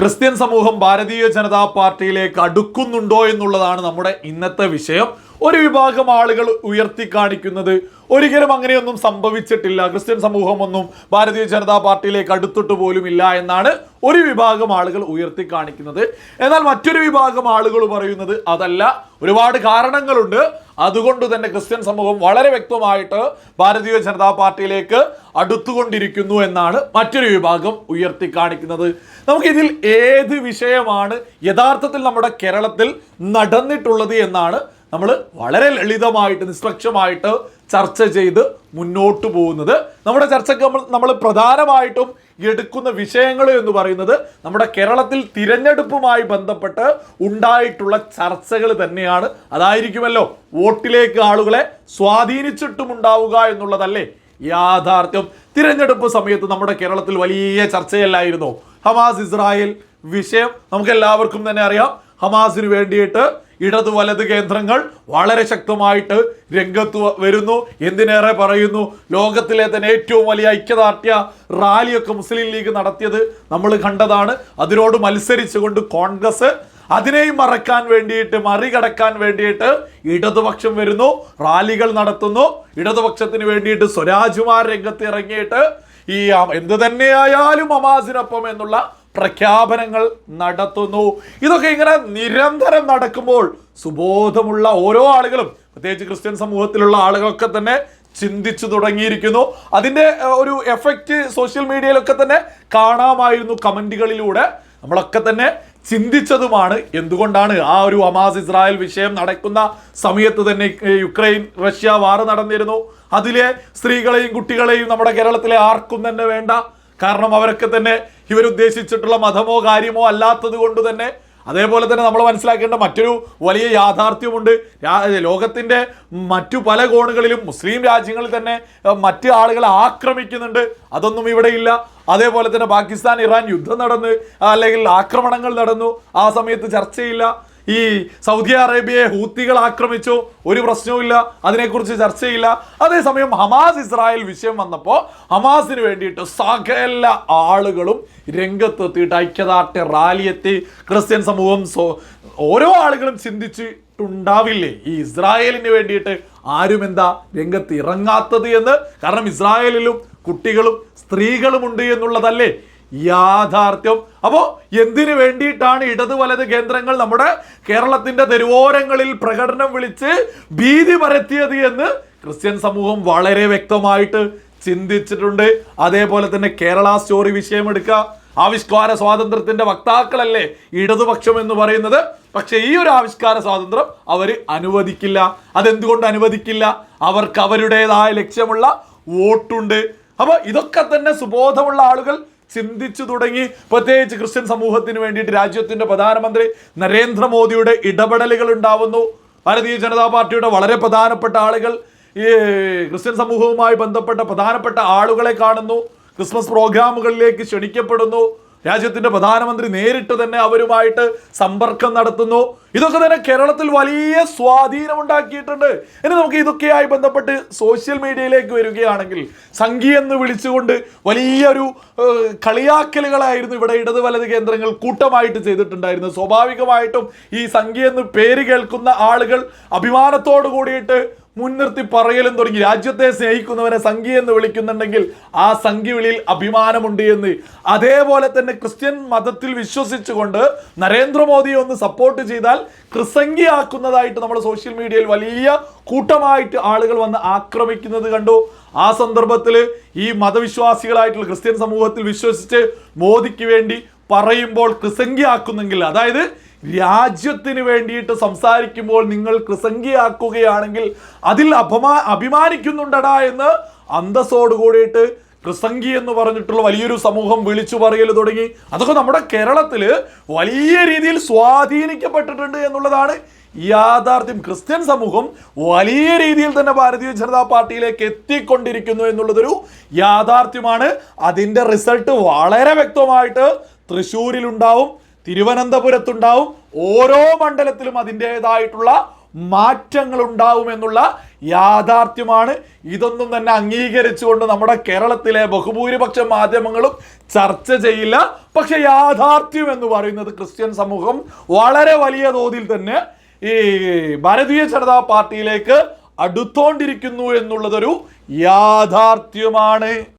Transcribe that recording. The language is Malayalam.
ക്രിസ്ത്യൻ സമൂഹം ഭാരതീയ ജനതാ പാർട്ടിയിലേക്ക് അടുക്കുന്നുണ്ടോ എന്നുള്ളതാണ് നമ്മുടെ ഇന്നത്തെ വിഷയം. ഒരു വിഭാഗം ആളുകൾ ഉയർത്തി കാണിക്കുന്നത് ഒരിക്കലും അങ്ങനെയൊന്നും സംഭവിച്ചിട്ടില്ല. ക്രിസ്ത്യൻ സമൂഹമൊന്നും ഭാരതീയ ജനതാ പാർട്ടിയിലേക്ക് അടുത്തിട്ട് പോലും ഇല്ല എന്നാണ് ഒരു വിഭാഗം ആളുകൾ ഉയർത്തി കാണിക്കുന്നത്. എന്നാൽ മറ്റൊരു വിഭാഗം ആളുകൾ പറയുന്നത് അതല്ല. ഒരുപാട് കാരണങ്ങളുണ്ട്. അതുകൊണ്ട് തന്നെ ക്രിസ്ത്യൻ സമൂഹം വളരെ വ്യക്തമായിട്ട് ഭാരതീയ ജനതാ പാർട്ടിയിലേക്ക് അടുത്തുകൊണ്ടിരിക്കുന്നു എന്നാണ് മറ്റൊരു വിഭാഗം ഉയർത്തി കാണിക്കുന്നത് നമുക്കിതിൽ ഏത് വിഷയമാണ് യഥാർത്ഥത്തിൽ നമ്മുടെ കേരളത്തിൽ നടന്നിട്ടുള്ളത് എന്നാണ് നമ്മൾ വളരെ ലളിതമായിട്ട് നിഷ്പക്ഷമായിട്ട് ചർച്ച ചെയ്ത് മുന്നോട്ട് പോകുന്നത്. നമ്മുടെ ചർച്ചയ്ക്ക് നമ്മൾ നമ്മൾ പ്രധാനമായിട്ടും എടുക്കുന്ന വിഷയങ്ങൾ എന്ന് പറയുന്നത് നമ്മുടെ കേരളത്തിൽ തിരഞ്ഞെടുപ്പുമായി ബന്ധപ്പെട്ട് ഉണ്ടായിട്ടുള്ള ചർച്ചകൾ തന്നെയാണ്. അതായിരിക്കുമല്ലോ വോട്ടിലേക്ക് ആളുകളെ സ്വാധീനിച്ചിട്ടും ഉണ്ടാവുക എന്നുള്ളതല്ലേ യാഥാർത്ഥ്യം. തിരഞ്ഞെടുപ്പ് സമയത്ത് നമ്മുടെ കേരളത്തിൽ വലിയ ചർച്ചയല്ലായിരുന്നു. ഹമാസ് ഇസ്രായേൽ വിഷയം നമുക്ക് എല്ലാവർക്കും തന്നെ അറിയാം. ഹമാസിന് വേണ്ടിയിട്ട് ഇടതു വലത് കേന്ദ്രങ്ങൾ വളരെ ശക്തമായിട്ട് രംഗത്ത് വരുന്നു. എന്തിനേറെ പറയുന്നു? ലോകത്തിലെ തന്നെ ഏറ്റവും വലിയ ഐക്യദാർഢ്യ റാലിയൊക്കെ മുസ്ലിം ലീഗ് നടത്തിയത് നമ്മൾ കണ്ടതാണ്. അതിനോട് മത്സരിച്ചുകൊണ്ട് കോൺഗ്രസ് അതിനെയും മറക്കാൻ വേണ്ടിയിട്ട് മറികടക്കാൻ വേണ്ടിയിട്ട് ഇടതുപക്ഷം വരുന്നു. റാലികൾ നടത്തുന്നു. ഇടതുപക്ഷത്തിന് വേണ്ടിയിട്ട് സ്വരാജുമാർ രംഗത്ത് ഇറങ്ങിയിട്ട് ഈ എന്ത് തന്നെയായാലും അമാസിനൊപ്പം എന്നുള്ള പ്രഖ്യാപനങ്ങൾ നടത്തുന്നു. ഇതൊക്കെ ഇങ്ങനെ നിരന്തരം നടക്കുമ്പോൾ സുബോധമുള്ള ഓരോ ആളുകളും പ്രത്യേകിച്ച് ക്രിസ്ത്യൻ സമൂഹത്തിലുള്ള ആളുകളൊക്കെ തന്നെ ചിന്തിച്ചു തുടങ്ങിയിരിക്കുന്നു. അതിന്റെ ഒരു എഫക്റ്റ് സോഷ്യൽ മീഡിയയിലൊക്കെ തന്നെ കാണാമായിരുന്നു കമന്റുകളിലൂടെ. നമ്മളൊക്കെ തന്നെ ചിന്തിച്ചതുമാണ് എന്തുകൊണ്ടാണ് ആ ഒരു അമാസ് ഇസ്രായേൽ വിഷയം നടക്കുന്ന സമയത്ത് തന്നെ യുക്രൈൻ റഷ്യ വാർ നടന്നിരുന്നു. അതിലെ സ്ത്രീകളെയും കുട്ടികളെയും നമ്മുടെ കേരളത്തിലെ ആർക്കും തന്നെ വേണ്ട. കാരണം അവരൊക്കെ തന്നെ ഇവരുദ്ദേശിച്ചിട്ടുള്ള മതമോ കാര്യമോ അല്ലാത്തത് കൊണ്ട് തന്നെ അതേപോലെ തന്നെ നമ്മൾ മനസ്സിലാക്കേണ്ട മറ്റൊരു വലിയ യാഥാർത്ഥ്യമുണ്ട്. ലോകത്തിന്റെ മറ്റു പല കോണുകളിലും മുസ്ലിം രാജ്യങ്ങളിൽ തന്നെ മറ്റ് ആളുകളെ ആക്രമിക്കുന്നുണ്ട്. അതൊന്നും ഇവിടെ ഇല്ല. അതേപോലെ തന്നെ പാകിസ്ഥാൻ ഇറാൻ യുദ്ധം നടന്ന് അല്ലെങ്കിൽ ആക്രമണങ്ങൾ നടന്നു. ആ സമയത്ത് ചർച്ചയില്ല. ഈ സൗദി അറേബ്യയെ ഹൂത്തികൾ ആക്രമിച്ചു. ഒരു പ്രശ്നവുമില്ല അതിനെക്കുറിച്ച് ചർച്ചയില്ല. അതേസമയം ഹമാസ് ഇസ്രായേൽ വിഷയം വന്നപ്പോൾ ഹമാസിന് വേണ്ടിയിട്ട് സകല ആളുകളും രംഗത്തെത്തിയിട്ട് ഐക്യദാർഢ്യ റാലിയെത്തി ക്രിസ്ത്യൻ സമൂഹം സോ ഓരോ ആളുകളും ചിന്തിച്ചിട്ടുണ്ടാവില്ലേ? ഈ ഇസ്രായേലിന് വേണ്ടിയിട്ട് ആരും എന്താ രംഗത്ത് ഇറങ്ങാത്തത് എന്ന്? കാരണം ഇസ്രായേലിലും കുട്ടികളും സ്ത്രീകളും ഉണ്ട് എന്നുള്ളതല്ലേ യാഥാർത്ഥ്യം. അപ്പോൾ എന്തിനു വേണ്ടിയിട്ടാണ് ഇടതു വലത് കേന്ദ്രങ്ങൾ നമ്മുടെ കേരളത്തിന്റെ തെരുവോരങ്ങളിൽ പ്രകടനം വിളിച്ച് ഭീതി പരത്തിയത് എന്ന് ക്രിസ്ത്യൻ സമൂഹം വളരെ വ്യക്തമായിട്ട് ചിന്തിച്ചിട്ടുണ്ട്. അതേപോലെ തന്നെ കേരള സ്റ്റോറി വിഷയം എടുക്കുക. ആവിഷ്കാര സ്വാതന്ത്ര്യത്തിന്റെ വക്താക്കളല്ലേ ഇടതുപക്ഷം എന്ന് പറയുന്നത്. പക്ഷേ ഈ ഒരു ആവിഷ്കാര സ്വാതന്ത്ര്യം അവർ അനുവദിക്കില്ല. അതെന്തുകൊണ്ട് അനുവദിക്കില്ല? അവർക്ക് അവരുടേതായ ലക്ഷ്യമുള്ള വോട്ടുണ്ട്. അപ്പോൾ ഇതൊക്കെ തന്നെ സുബോധമുള്ള ആളുകൾ ചിന്തിച്ചു തുടങ്ങി. പ്രത്യേകിച്ച് ക്രിസ്ത്യൻ സമൂഹത്തിന് വേണ്ടിയിട്ട് രാജ്യത്തിന്റെ പ്രധാനമന്ത്രി നരേന്ദ്രമോദിയുടെ ഇടപെടലുകൾ ഉണ്ടാവുന്നു. ഭാരതീയ ജനതാ പാർട്ടിയുടെ വളരെ പ്രധാനപ്പെട്ട ആളുകൾ ഈ ക്രിസ്ത്യൻ സമൂഹവുമായി ബന്ധപ്പെട്ട പ്രധാനപ്പെട്ട ആളുകളെ കാണുന്നു. ക്രിസ്മസ് പ്രോഗ്രാമുകളിലേക്ക് ക്ഷണിക്കപ്പെടുന്നു. രാജ്യത്തിന്റെ പ്രധാനമന്ത്രി നേരിട്ട് തന്നെ അവരുമായിട്ട് സമ്പർക്കം നടത്തുന്നു. ഇതൊക്കെ തന്നെ കേരളത്തിൽ വലിയ സ്വാധീനം ഉണ്ടാക്കിയിട്ടുണ്ട് ഇനി നമുക്ക് ഇതൊക്കെയായി ബന്ധപ്പെട്ട് സോഷ്യൽ മീഡിയയിലേക്ക് വരികയാണെങ്കിൽ സംഘി എന്ന് വിളിച്ചുകൊണ്ട് വലിയൊരു കളിയാക്കലുകളായിരുന്നു ഇവിടെ ഇടത് വലത് കേന്ദ്രങ്ങൾ കൂട്ടമായിട്ട് ചെയ്തിട്ടുണ്ടായിരുന്നത്. സ്വാഭാവികമായിട്ടും ഈ സംഘി എന്ന് പേര് കേൾക്കുന്ന ആളുകൾ അഭിമാനത്തോടു കൂടിയിട്ട് മുൻനിർത്തി പറയലും തുടങ്ങി. രാജ്യത്തെ സ്നേഹിക്കുന്നവരെ സംഘി എന്ന് വിളിക്കുന്നുണ്ടെങ്കിൽ ആ സംഘി വിളിയിൽ അഭിമാനമുണ്ട് എന്ന്. അതേപോലെ തന്നെ ക്രിസ്ത്യൻ മതത്തിൽ വിശ്വസിച്ചുകൊണ്ട് നരേന്ദ്രമോദിയെ ഒന്ന് സപ്പോർട്ട് ചെയ്താൽ ക്രിസംഖ്യയാക്കുന്നതായിട്ട് നമ്മൾ സോഷ്യൽ മീഡിയയിൽ വലിയ കൂട്ടമായിട്ട് ആളുകൾ വന്ന് ആക്രമിക്കുന്നത് കണ്ടു. ആ സന്ദർഭത്തിൽ ഈ മതവിശ്വാസികളായിട്ടുള്ള ക്രിസ്ത്യൻ സമൂഹത്തിൽ വിശ്വസിച്ച് മോദിക്ക് വേണ്ടി പറയുമ്പോൾ ക്രിസംഖ്യയാക്കുന്നെങ്കിൽ അതായത് രാജ്യത്തിന് വേണ്ടിയിട്ട് സംസാരിക്കുമ്പോൾ നിങ്ങൾ കൃസംഗിയാക്കുകയാണെങ്കിൽ അതിൽ അപമാ അഭിമാനിക്കുന്നുണ്ടടാ എന്ന് അന്തസ്സോട് കൂടിയിട്ട് കൃസംഗി എന്ന് പറഞ്ഞിട്ടുള്ള വലിയൊരു സമൂഹം വിളിച്ചു പറയൽ തുടങ്ങി. അതൊക്കെ നമ്മുടെ കേരളത്തിൽ വലിയ രീതിയിൽ സ്വാധീനിക്കപ്പെട്ടിട്ടുണ്ട് എന്നുള്ളതാണ് യാഥാർത്ഥ്യം. ക്രിസ്ത്യൻ സമൂഹം വലിയ രീതിയിൽ തന്നെ ഭാരതീയ ജനതാ പാർട്ടിയിലേക്ക് എത്തിക്കൊണ്ടിരിക്കുന്നു എന്നുള്ളതൊരു യാഥാർത്ഥ്യമാണ്. അതിന്റെ റിസൾട്ട് വളരെ വ്യക്തമായിട്ട് തൃശ്ശൂരിലുണ്ടാവും. തിരുവനന്തപുരത്തുണ്ടാവും. ഓരോ മണ്ഡലത്തിലും അതിന്റെതായിട്ടുള്ള മാറ്റങ്ങൾ ഉണ്ടാവുമെന്നുള്ള യാഥാർത്ഥ്യമാണ്. ഇതൊന്നും തന്നെ അംഗീകരിച്ചുകൊണ്ട് നമ്മുടെ കേരളത്തിലെ ബഹുഭൂരിപക്ഷ മാധ്യമങ്ങളും ചർച്ച ചെയ്യില്ല. പക്ഷെ യാഥാർത്ഥ്യം എന്ന് പറയുന്നത് ക്രിസ്ത്യൻ സമൂഹം വളരെ വലിയ തോതിൽ തന്നെ ഈ ഭാരതീയ ജനതാ പാർട്ടിയിലേക്ക് അടുത്തോണ്ടിരിക്കുന്നു എന്നുള്ളതൊരു യാഥാർത്ഥ്യമാണ്.